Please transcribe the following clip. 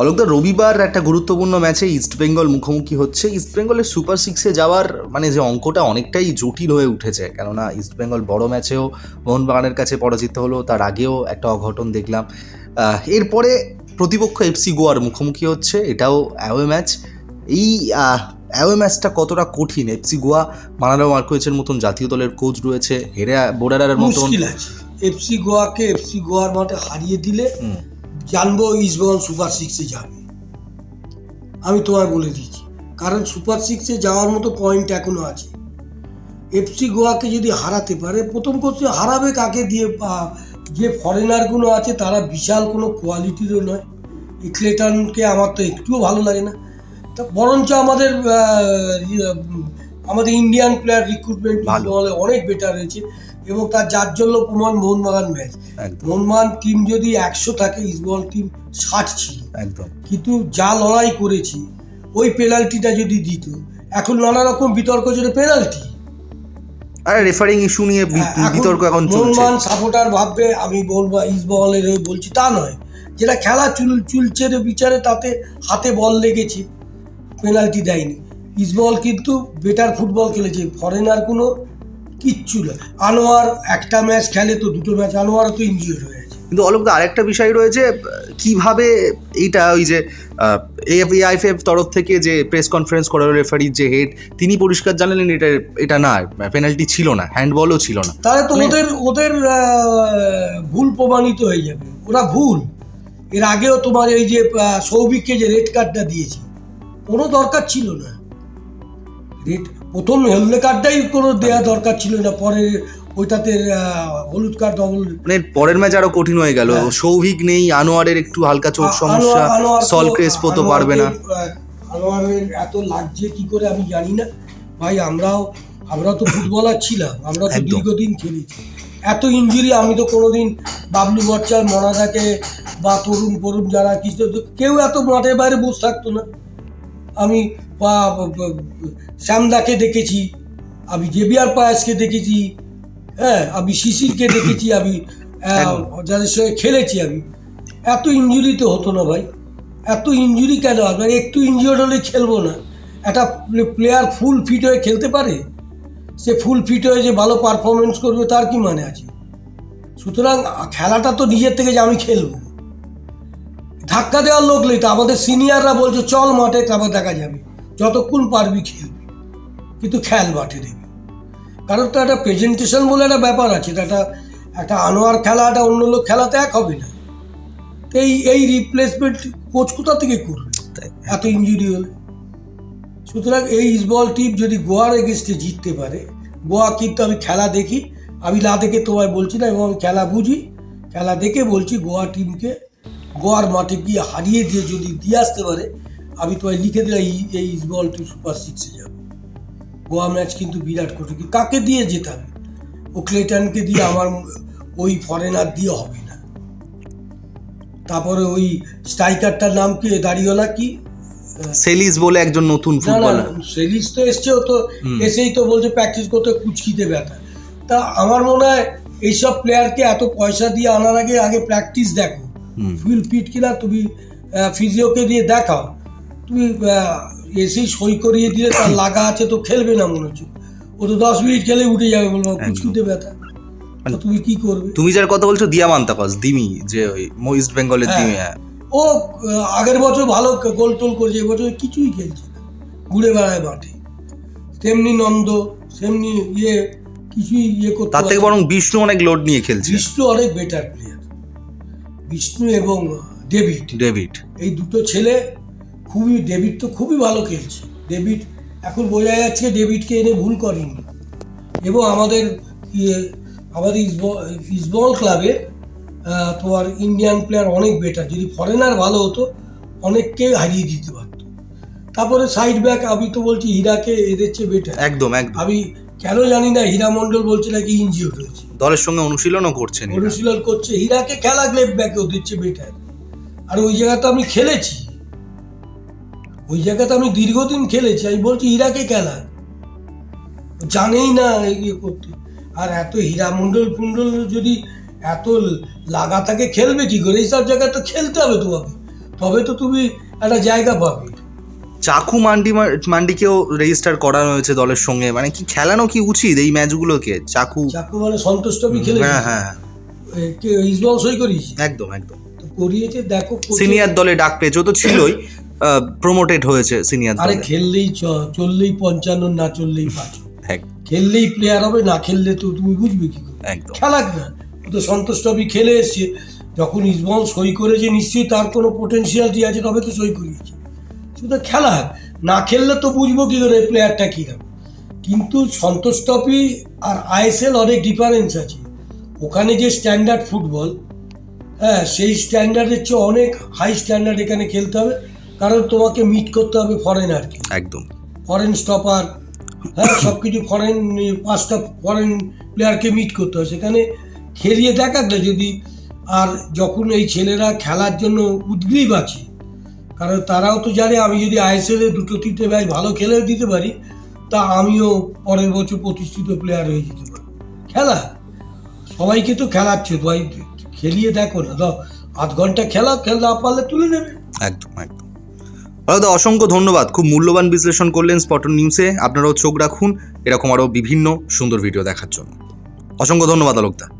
অলোকদা রবিবার একটা গুরুত্বপূর্ণ ম্যাচে ইস্টবেঙ্গল মুখোমুখি হচ্ছে। ইস্টবেঙ্গলের সুপার সিক্সে যাওয়ার মানে যে অঙ্কটা অনেকটাই জটিল হয়ে উঠেছে। কেননা ইস্টবেঙ্গল বড় ম্যাচেও মোহনবাগানের কাছে পরাজিত হলো তার আগেও একটা অঘটন দেখলাম। এরপরে প্রতিপক্ষ এফসি গোয়ার মুখোমুখি হচ্ছে এটাও অ্যাওয়ে ম্যাচ এই অ্যাওয়ে ম্যাচটা কতটা কঠিন? এফসি গোয়া মানালো মার্কোয়েচের মতন জাতীয় দলের কোচ রয়েছে হেরে বোরারের মতন। এফসি গোয়াকে এফসি গোয়ার মাঠে হারিয়ে দিলে জানব ইস্টবেঙ্গল সুপার সিক্সে যাবে। আমি তোমায় বলে দিচ্ছি কারণ সুপার সিক্সে যাওয়ার মতো পয়েন্ট এখনও আছে। এফসি গোয়াকে যদি হারাতে পারে প্রথম কোচে হারাবে কাকে দিয়ে যে ফরেনারগুলো আছে তারা বিশাল কোনো কোয়ালিটিরও নয়। এই ক্লেটনকে আমার তো একটুও ভালো লাগে না। তা বরঞ্চ আমাদের আমাদের ইন্ডিয়ান প্লেয়ার রিক্রুটমেন্ট। অনেক বেটার হয়েছে। এবং তার যার জন্য প্রমাণ মোহনবাগান ম্যাচ মোহনবাগান টিম যদি একশো থাকে ইসবল টিম ষাট ছিল। একদম। কিন্তু যা লড়াই করেছি ওই পেনাল্টিটা যদি দিত এখন নানা রকম বিতর্ক চলে পেনাল্টি আর রেফারিং ইস্যু নিয়ে বি- বিতর্ক এখন চলছে। মোহনবাগান সাপোর্টার ভাববে আমি বলব ইসবলের হয়ে বলছি তা নয়। যেটা খেলা চুল চুলছে বিচারে তাতে হাতে বল লেগেছে পেনাল্টি দেয়নি। ইসবল কিন্তু বেটার ফুটবল খেলেছে ফরেনার কোনো কিচ্ছু না। আনোয়ার একটা ম্যাচ খেলে তো দুটো ম্যাচ আনোয়ারও তো ইনজিওর হয়ে গেছে। কিন্তু অলোকদা আরেকটা বিষয় রয়েছে কীভাবে এইটা ওই যে এআইএফএফ তরফ থেকে যে প্রেস কনফারেন্স করার রেফারির যে হেড তিনি পরিষ্কার জানালেন এটা এটা না পেনাল্টি ছিল না হ্যান্ডবলও ছিল না। তাহলে তো মানে- ওদের ওদের ভুল প্রমাণিত হয়ে যাবে। ওরা ভুল। এর আগেও তোমার এই যে সৌভিককে যে রেড কার্ডটা দিয়েছে কোনো দরকার ছিল না। রেড প্রথম হেলমেট কার্ডটাই কোনো দেওয়া দরকার ছিল না পরে ওইটাতে হলুদ কার্ড ডবল মানে পরের ম্যাচ আরও কঠিন হয়ে গেল। সৌভিক নেই আনোয়ারের একটু হালকা চোখ সমস্যা সল ক্রেসপো তো পারবে না। আনোয়ারের এত লাগছে কি করে আমি জানি না। ভাই আমরাও আমরা তো ফুটবলার ছিলাম আমরা তো দীর্ঘদিন খেলেছি। এত ইঞ্জুরি আমি তো কোনোদিন বাবলু বচ্চার মনাদাকে বা তরুণ তরুণ যারা কিছু কেউ এত মাঠের বাইরে বসে থাকতো না। আমি বা শ্যামদাকে দেখেছি আমি জেবিআর পায়াসকে দেখেছি হ্যাঁ আমি শিশিরকে দেখেছি আমি যাদের সঙ্গে খেলেছি আমি। এত ইঞ্জুরি তো হতো না ভাই। এত ইঞ্জুরি কেন? হবে একটু ইঞ্জুরি হলে খেলব না। একটা প্লেয়ার ফুল ফিট হয়ে খেলতে পারে? সে ফুল ফিট হয়ে যে ভালো পারফরমেন্স করবে তার কি মানে আছে? সুতরাং খেলাটা তো নিজের থেকে যে আমি খেলব। ধাক্কা দেওয়ার লোক নেই তো। আমাদের সিনিয়ররা বলছে চল মাঠে তারপর দেখা যাবে। যতক্ষণ পারবি খেলবি। কিন্তু খেল মাঠে দেবে কারণ তো একটা প্রেজেন্টেশন বলে একটা ব্যাপার আছে একটা একটা আনোয়ার খেলা একটা অন্য লোক খেলাতে এক হবে না। এই এই রিপ্লেসমেন্ট কোচ কোথা থেকে করবে? এত ইঞ্জুরি হলে। সুতরাং এই ইসবল টিম যদি গোয়ার এগেনস্টে জিততে পারে গোয়া কিন্তু আমি খেলা দেখি আমি না দেখে তোমায় বলছি না এবং আমি খেলা বুঝি। খেলা দেখে বলছি গোয়া টিমকে গোয়ার মাঠে গিয়ে হারিয়ে দিয়ে যদি দিয়ে আসতে পারে আমি তোমায় লিখে দিলাম এই ইসবল টিম সুপার সিক্সে যাবে। গোয়া ম্যাচ কিন্তু বিরাট কঠিন। কাকে দিয়ে যেতাম ও ক্লেটনকে দিয়ে আমার ওই ফরেনার দিয়ে হবে না। তারপরে ওই স্ট্রাইকারটার নাম কি? দাড়িওয়ালা কি? সেলিস বলে একজন নতুন ফুটবলার সেলিস তো এসছে তো এসেই তো বলছে প্র্যাকটিস করতে কুচকিতে ব্যথা। তা আমার মনে হয় এইসব প্লেয়ারকে এত পয়সা দিয়ে আনার আগে আগে প্র্যাকটিস দেখো। ফুল ফিট কিনা তুমি ফিজিওকে দিয়ে দেখাও। তুমি এসেই সই করিয়ে দিলে তার লাগা আছে তো খেলবে না মনে হচ্ছে। ও তো দশ মিনিট খেলে উঠে যাবে বলব কুচকিতে ব্যথা। তো তুমি কি করবে? তুমি যার কথা বলছো দিয়ামান্তাকস দিমি যে ওই ইস্ট বেঙ্গলের হ্যাঁ। দিমি হ্যাঁ। ও আগের বছর ভালো গোল টোল করেছে এবছর কিছুই খেলছে না। ঘুরে বেড়ায় মাঠে। তেমনি নন্দ তেমনি ইয়ে কিছুই ইয়ে করতে তার থেকে বরং বিষ্ণু অনেক লোড নিয়ে খেলছে। বিষ্ণু অনেক বেটার প্লেয়ার বিষ্ণু এবং ডেভিড ডেভিড এই দুটো ছেলে খুবই ডেভিড তো খুবই ভালো খেলছে। ডেভিড এখন বোঝা যাচ্ছে ডেভিডকে এনে ভুল করেনি। এবং আমাদের ইয়ে আমাদের ইসবল ইসবল ক্লাবের তোমার ইন্ডিয়ান প্লেয়ার অনেক বেটার যদি ফরেনার ভালো হতো অনেককে হারিয়ে দিতে পারতো। তারপরে সাইড ব্যাক আমি তো বলছি হীরাকে এদের চেয়ে বেটার একদম একদম। আমি কেন জানি না হীরা মণ্ডল বলছে নাকি ইনজিওর হয়েছে। দলের সঙ্গে অনুশীলনও করছেন। অনুশীলন করছে। হীরাকে খেলা লেফট ব্যাকে ওদের চেয়ে বেটার আর ওই জায়গাতে আমি খেলেছি। ওই জায়গাতে আমি দীর্ঘদিন খেলেছি আমি বলছি হীরাকে খেলা? জানেই না ইয়ে করতে। আর এত হীরা মণ্ডল ফুন্ডল যদি এত লাগা থাকে খেলবে কি করে? এইসব জায়গায় তো খেলতে হবে তোমাকে। তবে তো তুমি একটা জায়গা পাবে। চাকু মান্ডি মান্ডিকেও রেজিস্টার করানো হয়েছে দলের সঙ্গে। মানে কি খেলানো কি উচিত এই ম্যাচগুলোকে? চাকু চাকু মানে সন্তোষ ট্রফি খেলে হ্যাঁ হ্যাঁ। ইসবল সই করিয়েছে? একদম একদম। করিয়েছে দেখো সিনিয়র দলে ডাক পেয়েছে তো ছিলই। প্রমোটেড হয়েছে সিনিয়র আরে খেললেই চললেই পঞ্চান্ন না চললেই পাঁচ। খেললেই প্লেয়ার হবে না খেললে তো তুমি বুঝবে কি একদম। খেলাক না? তো সন্তোষ ট্রফি খেলে এসছে। যখন ইসবল সই করেছে নিশ্চয়ই তার কোনো পোটেন্সিয়ালিটি আছে তবে তো সই করিয়েছে। শুধু খেলা না খেললে তো বুঝব কি করে প্লেয়ারটা কীরকম কিন্তু সন্তোষ ট্রফি আর আইএসএল অনেক ডিফারেন্স আছে। ওখানে যে স্ট্যান্ডার্ড ফুটবল হ্যাঁ সেই স্ট্যান্ডার্ডের চেয়ে অনেক হাই স্ট্যান্ডার্ড এখানে খেলতে হবে। কারণ তোমাকে মিট করতে হবে ফরেনারকে একদম। ফরেন স্টপার হ্যাঁ সব কিছু ফরেন পাঁচটা ফরেন প্লেয়ারকে মিট করতে হয়। সেখানে খেলিয়ে দেখাক না যদি আর যখন এই ছেলেরা খেলার জন্য উদ্গ্রীব আছে কারণ তারাও তো জানে আমি যদি আইএসএল দুটো তিনটে ম্যাচ ভালো খেলে দিতে পারি তা আমিও পরের বছর প্রতিষ্ঠিত প্লেয়ার হয়ে যেতে পারি। খেলা? সবাইকে তো খেলাচ্ছে ভাই খেলিয়ে দেখো না। দাও আধ ঘণ্টা খেলা খেল না পারলে তুলে নেবে। একদম একদম। দাদা, অসংখ্য ধন্যবাদ। খুব মূল্যবান বিশ্লেষণ করলেন স্পটন নিউজে আপনারাও চোখ রাখুন। এরকম আরও বিভিন্ন সুন্দর ভিডিও দেখার জন্য। অসংখ্য ধন্যবাদ, আলোকদা।